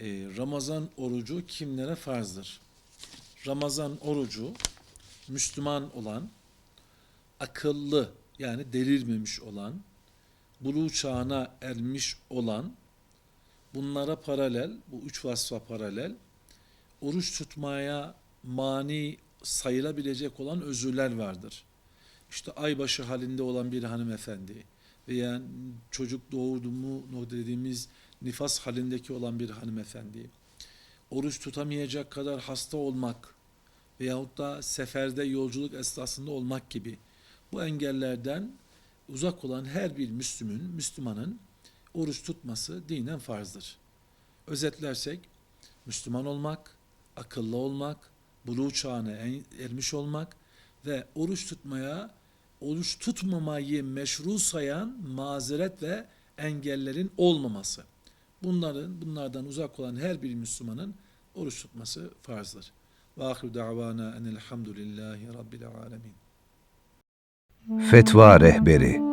Ee, Ramazan orucu kimlere farzdır? Ramazan orucu Müslüman olan, akıllı yani delirmemiş olan, buluğ çağına ermiş olan, bunlara paralel, bu üç vasfa paralel, oruç tutmaya mani sayılabilecek olan özürler vardır. İşte aybaşı halinde olan bir hanımefendi veya çocuk doğurdu mu dediğimiz nifas halindeki olan bir hanımefendi, oruç tutamayacak kadar hasta olmak veyahut da seferde yolculuk esnasında olmak gibi bu engellerden uzak olan her bir Müslümün, Müslümanın oruç tutması dinen farzdır. Özetlersek Müslüman olmak, akıllı olmak, buluğ çağına ermiş olmak ve oruç tutmaya, oruç tutmamayı meşru sayan mazeret ve engellerin olmaması. Bunların bunlardan uzak olan her bir Müslümanın oruç tutması farzdır. Ve ahiru davana enelhamdülillahi rabbil alemin. Fetva Rehberi